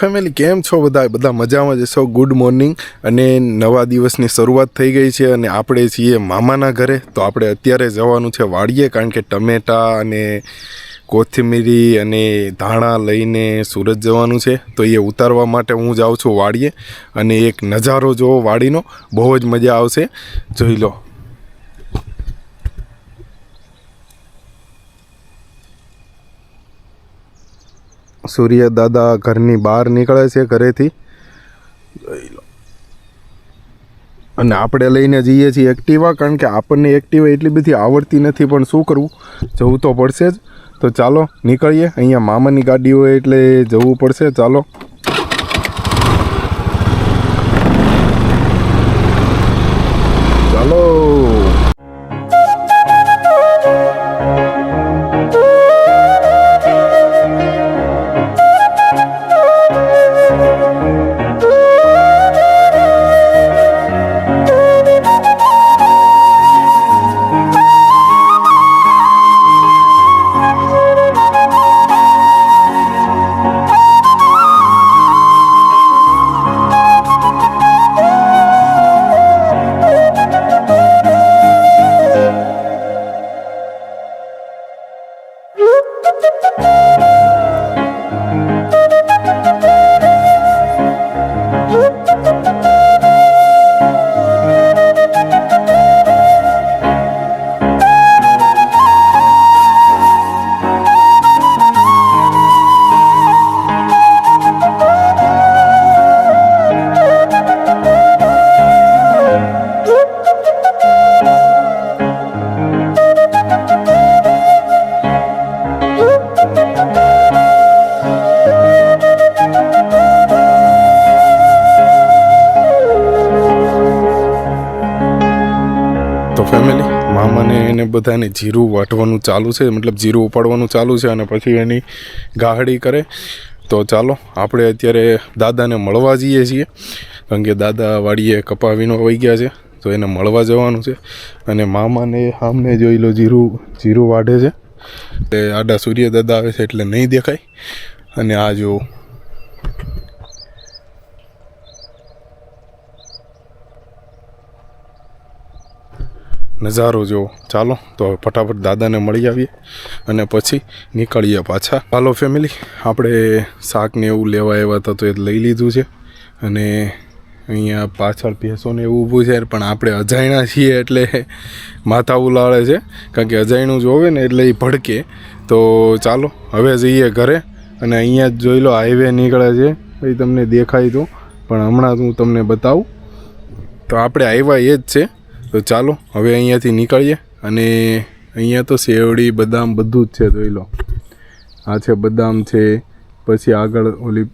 Family કેમ છો બધા? બધા મજામાં જશો ગુડ મોર્નિંગ અને નવા દિવસની શરૂઆત થઈ ગઈ છે અને આપણે છીએ મામાના ઘરે. તો આપણે અત્યારે જવાનું છે વાડીએ, કારણ કે ટમેટા અને કોથમીરી અને ધાણા લઈને સુરત જવાનું છે. તો એ ઉતારવા માટે હું જાઉં છું વાડીએ. અને એક નજારો જોવો વાડીનો. બહુ જ મજા આવશે. જોઈ લો. સૂર્ય દાદા ઘરની બહાર નીકળે છે ઘરેથી. અને આપણે લઈને જઈએ છીએ એક્ટિવા, કારણ કે આપણને એક્ટિવા એટલી બધી આવડતી નથી, પણ શું કરવું? જવું તો પડશે જ. તો ચાલો નીકળીએ. અહીંયા મામાની ગાડી હોય એટલે જવું પડશે. ચાલો. તો ફેમિલી મામાને એને બધાને જીરું વાટવાનું ચાલુ છે, મતલબ જીરું ઉપાડવાનું ચાલુ છે અને પછી એની ગાહડી કરે. તો ચાલો, આપણે અત્યારે દાદાને મળવા જઈએ છીએ. કારણ કે દાદા વાડીએ કપાવીનો વહી ગયા છે, તો એને મળવા જવાનું છે. અને મામાને સામને જોઈ લો, જીરું જીરું વાઢે છે. તે આડા સૂર્ય દાદા આવે છે એટલે નહીં દેખાય. અને આ જો નજારો જોવો ચાલો, તો હવે ફટાફટ દાદાને મળી આવીએ અને પછી નીકળીએ પાછા. હાલો ફેમિલી આપણે શાક ને એવું લેવા આવ્યા હતા તો એ લઈ લીધું છે અને અહીંયા પાછળ ભેંસોને એવું ઊભું છે, પણ આપણે અજાણ્યા છીએ એટલે માથા ઉલાળે છે, કારણ કે અજાણ્યું જોવે ને એટલે એ ભડકે. તો ચાલો, હવે જઈએ ઘરે અને અહીંયા જ જોઈ લો હાઈવે નીકળે છે. એ તમને દેખાય તો, પણ હમણાં હું તમને બતાવું. તો આપણે આવ્યા એ જ છે. તો ચાલો, હવે અહીંયાથી નીકળીએ અને અહીંયા તો શેવડી બદામ બધું જ છે, જોઈ લો. આ છે બદામ છે, પછી આગળ ઓલી,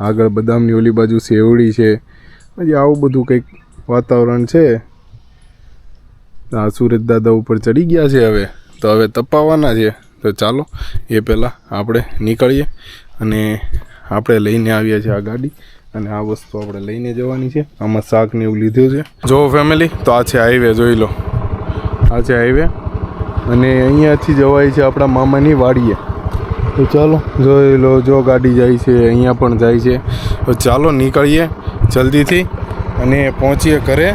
આગળ બદામની ઓલી બાજુ શેવડી છે. પછી આવું બધું કંઈક વાતાવરણ છે. આ સુરત દાદા ઉપર ચડી ગયા છે હવે. તો હવે તપાવવાના છે. તો ચાલો, એ પહેલાં આપણે નીકળીએ અને આપણે લઈને આવ્યા છીએ આ ગાડી. અને આ વસ્તુ આપણે લઈને જવાની છે. આમાં શાક ને એવું લીધું છે. જો ફેમિલી તો આ છે હાઈવે જોઈ લો. આ છે હાઈવે અને અહીંયાથી જવાય છે આપણા મામાની વાડીએ. તો ચાલો, જોઈ લો, જો ગાડી જાય છે, અહીંયા પણ જાય છે. તો ચાલો નીકળીએ જલ્દીથી અને પહોંચીએ ઘરે.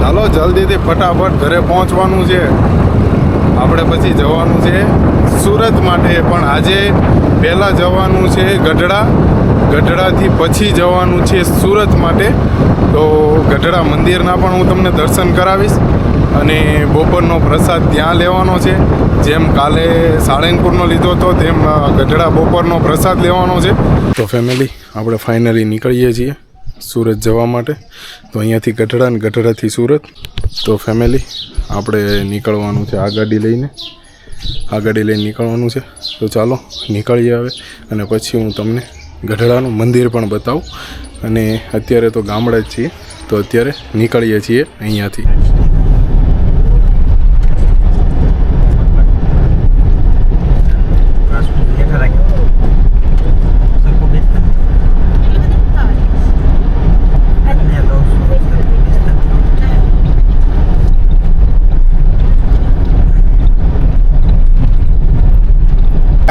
ચાલો જલ્દીથી ફટાફટ ઘરે પહોંચવાનું છે. આપણે પછી જવાનું છે સુરત માટે, પણ આજે પહેલાં જવાનું છે ગઢડા. ગઢડાથી પછી જવાનું છે સુરત માટે. તો ગઢડા મંદિરના પણ હું તમને દર્શન કરાવીશ અને બપોરનો પ્રસાદ ત્યાં લેવાનો છે. જેમ કાલે સાળંગપુરનો લીધો હતો, તેમ ગઢડા બપોરનો પ્રસાદ લેવાનો છે. તો ફેમિલી આપણે ફાઇનલી નીકળીએ છીએ. સુરત જવા માટે. તો અહીંયાથી ગઢડા અને ગઢડાથી સુરત. તો ફેમિલી આપણે નીકળવાનું છે આ ગાડી લઈને. આ ગાડી લઈને નીકળવાનું છે. તો ચાલો, નીકળીએ હવે. અને પછી હું તમને ગઢડાનું મંદિર પણ બતાવું. અને અત્યારે તો ગામડા જ છીએ. તો અત્યારે નીકળીએ છીએ અહીંયાથી.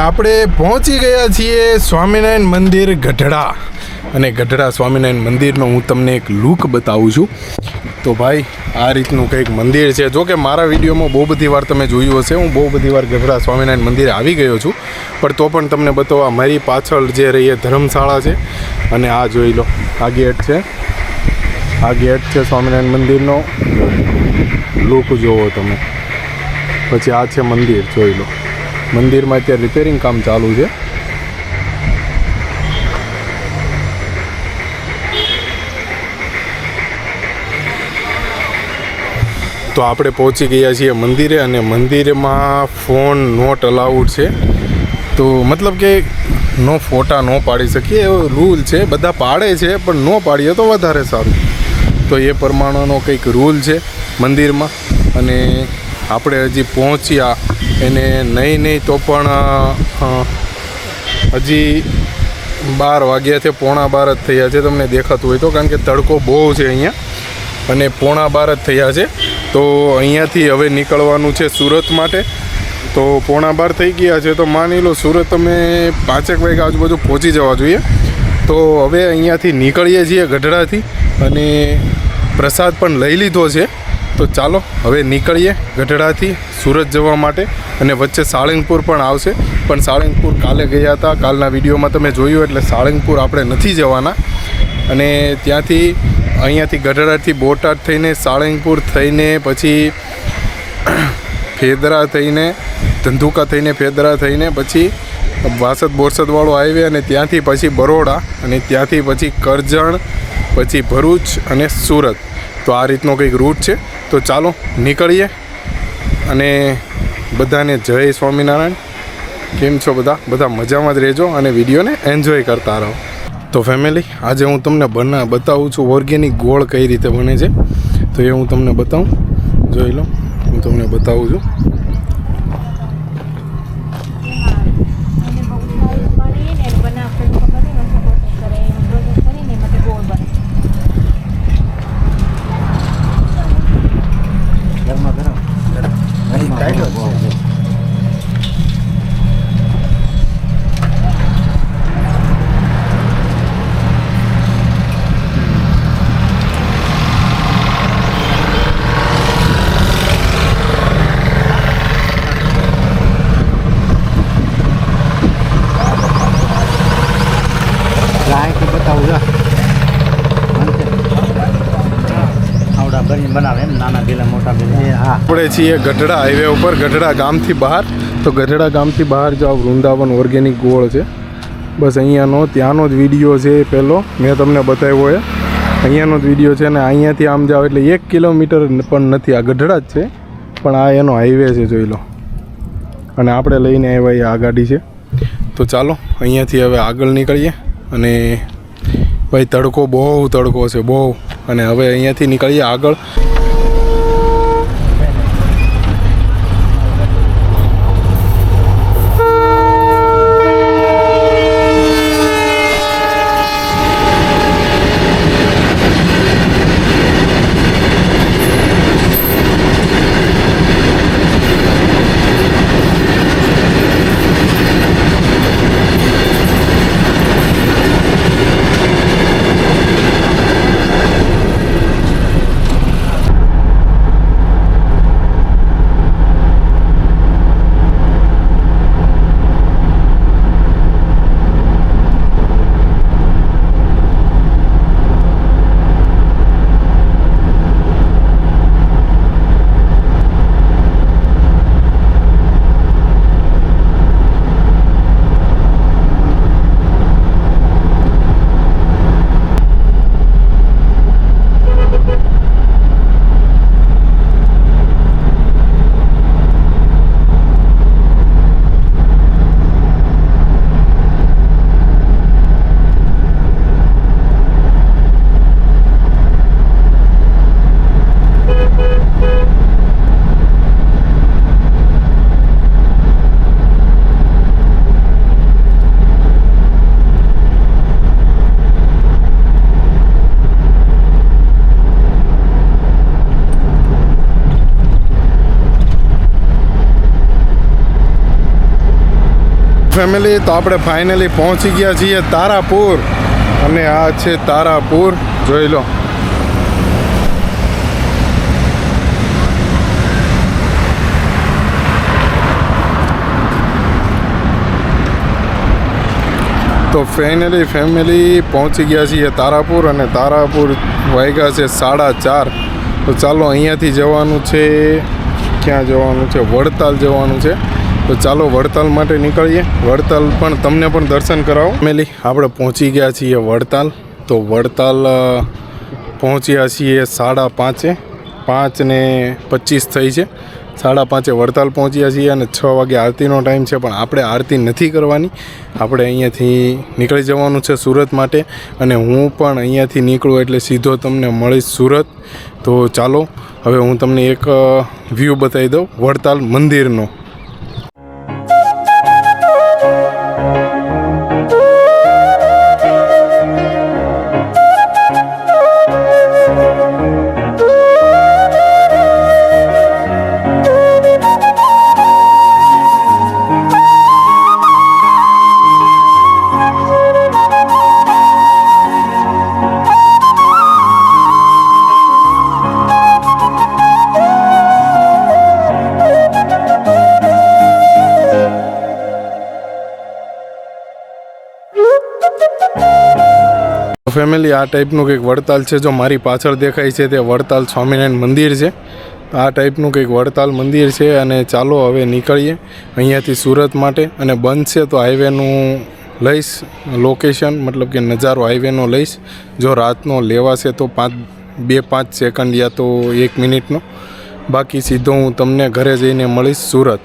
આપણે પહોંચી ગયા છીએ સ્વામિનારાયણ મંદિર ગઢડા. અને ગઢડા સ્વામિનારાયણ મંદિરનો હું તમને એક લુક બતાવું છું. તો ભાઈ, આ રીતનું કંઈક મંદિર છે. જો કે મારા વિડીયોમાં બહુ બધી વાર તમે જોયું હશે. હું બહુ બધી વાર ગઢડા સ્વામિનારાયણ મંદિરે આવી ગયો છું. પણ તો પણ તમને બતાવવા મારી પાછળ જે રહી એ ધર્મશાળા છે. અને આ જોઈ લો, આ ગેટ છે. આ ગેટ છે સ્વામિનારાયણ મંદિરનો. લુક જોવો તમે. પછી આ છે મંદિર, જોઈ લો. મંદિરમાં અત્યારે રિપેરિંગ કામ ચાલુ છે. તો આપણે પહોંચી ગયા છીએ મંદિરે અને મંદિરમાં ફોન નોટ અલાઉડ છે. તો મતલબ કે નો ફોટા ન પાડી શકીએ એવો રૂલ છે. બધા પાડે છે પણ ન પાડીએ તો વધારે સારું. તો એ પ્રમાણેનો કંઈક રૂલ છે મંદિરમાં અને આપણે હજી પહોંચ્યા. એને નહીં નહીં તો પણ હજી બાર વાગ્યા છે, પોણા બાર જ થયા છે તમને દેખાતું હોય તો, કારણ કે તડકો બહુ છે અહીંયા. અને પોણા બાર જ થયા છે. તો અહીંયાથી હવે નીકળવાનું છે સુરત માટે. તો પોણા બાર થઈ ગયા છે. તો માની લો સુરત તમે પાંચેક વાગ્યા આજુબાજુ પહોંચી જવા જોઈએ. તો હવે અહીંયાથી નીકળીએ છીએ ગઢડાથી. અને પ્રસાદ પણ લઈ લીધો છે. તો ચાલો, હવે નીકળીએ ગઢડાથી સુરત જવા માટે અને વચ્ચે સાળંગપુર પણ આવશે. પણ સાળંગપુર કાલે ગયા હતા. કાલના વિડીયોમાં તમે જોયું એટલે સાળંગપુર આપણે નથી જવાના. અને ત્યાંથી અહીંયાથી ગઢડાથી બોટાદ થઈને સાળંગપુર થઈને પછી ફેદરા થઈને, ધંધુકા થઈને ફેદરા થઈને પછી વાસદ બોરસદવાળો હાઈવે અને ત્યાંથી પછી બરોડા અને ત્યાંથી પછી કરજણ, પછી ભરૂચ અને સુરત. તો આ રીતનો કંઈક રૂટ છે. તો ચાલો નીકળીએ. અને બધાને જય સ્વામિનારાયણ. કેમ છો બધા? બધા મજામાં જ રહેજો અને વિડીયોને એન્જોય કરતા રહો. તો ફેમિલી આજે હું તમને બના, બતાવું છું ઓર્ગેનિક ગોળ કઈ રીતે બને છે. તો એ હું તમને બતાવું. જોઈ લો, હું તમને બતાવું છું અને બહુ સારી પાડીએ ને એને બનાવતા ખબર નહીં નથી પ્રોસેસ કરે એનું પ્રોસેસ કરીને એમાંથી ગોળ બને ગરમા ગરમ ગરમા ગરમ લાય કે બતાવું જા આવડા ભરીને બનાવે એમ નાના બેલા મોટા બેલા એ હા આપણે છીએ ગઢડા હાઈવે ઉપર, ગઢડા ગામથી બહાર. તો ગઢડા ગામથી બહાર જાઓ, વૃંદાવન ઓર્ગેનિક ગોળ છે. બસ અહીંયાનો, ત્યાંનો જ વીડિયો છે એ પહેલો. મેં તમને બતાવ્યો એ. અહીંયાનો જ વીડિયો છે અને અહીંયાથી આમ જાઓ એટલે એક કિલોમીટર પણ નથી. આ ગઢડા જ છે. પણ આ એનો હાઈવે છે, જોઈ લો. અને આપણે લઈને આવ્યા આ ગાડી છે. તો ચાલો, અહીંયાથી હવે આગળ નીકળીએ. અને ભાઈ તડકો બહુ તડકો છે, બહુ. અને હવે અહીંયાથી નીકળીએ આગળ. ફેમિલી તો આપણે ફાઇનલી પહોંચી ગયા છીએ તારાપુર. અને આ છે તારાપુર. જોઈ લો. તો ફાઇનલી ફેમિલી પહોંચી ગયા છીએ તારાપુર અને તારાપુર વાગ્યા છે સાડા ચાર. તો ચાલો અહીંયાથી જવાનું છે. ક્યાં જવાનું છે? વડતાલ જવાનું છે. તો ચાલો વડતાલ માટે નીકળીએ. વડતાલ પણ તમને પણ દર્શન કરાવો. મેલી, આપણે પહોંચી ગયા છીએ વડતાલ. તો વડતાલ પહોંચ્યા છીએ સાડા પાંચે. પાંચ ને પચીસ થઈ છે. સાડા પાંચે વડતાલ પહોંચ્યા છીએ અને છ વાગે આરતીનો ટાઈમ છે, પણ આપણે આરતી નથી કરવાની. આપણે અહીંયાથી નીકળી જવાનું છે સુરત માટે અને હું પણ અહીંયાથી નીકળું એટલે સીધો તમને મળીશ સુરત. તો ચાલો, હવે હું તમને એક વ્યૂ બતાવી દઉં. વડતાલ મંદિરનો. ફેમિલી આ ટાઈપનું કંઈક વડતાલ છે, જો મારી પાછળ દેખાય છે તે વડતાલ સ્વામિનારાયણ મંદિર છે. આ ટાઈપનું કંઈક વડતાલ મંદિર છે અને ચાલો હવે નીકળીએ અહીંયાથી સુરત માટે અને બનશે તો હાઈવેનું લઈશ લોકેશન મતલબ કે નજારો હાઈવેનો લઈશ. જો રાતનો લેવાશે તો પાંચ, બે, પાંચ સેકન્ડ યા તો એક મિનિટનો બાકી સીધો હું તમને ઘરે જઈને મળીશ સુરત.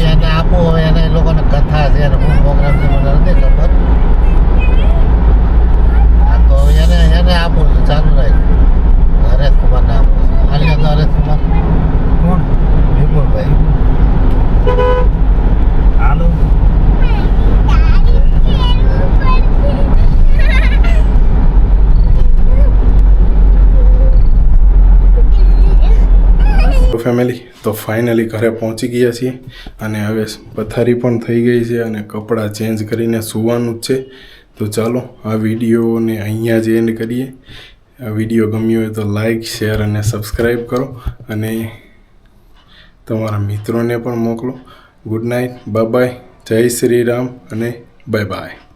તો એને આપવું હોય એને એ લોકોને કથા છે અને હું પ્રોગ્રામ છે મને નથી ખબર. આ તો એને એને આપું છું ચાલુ રહે હરેશ કુમારને આપું છું. હાલ્યો તો હરેશ કુમાર કોણ? વિપુલભાઈ. હાલો. ફેમિલી તો ફાઇનલી ઘરે પહોંચી ગયા છીએ અને હવે પથારી પણ થઈ ગઈ છે અને કપડાં ચેન્જ કરીને સૂવાનું જ છે. તો ચાલો આ વિડીયોને અહીંયા જ એન્ડ કરીએ. આ વીડિયો ગમ્યો હોય તો લાઇક શેર અને સબસ્ક્રાઈબ કરો અને તમારા મિત્રોને પણ મોકલો. ગુડ નાઇટ બાય જય શ્રી રામ અને બાય બાય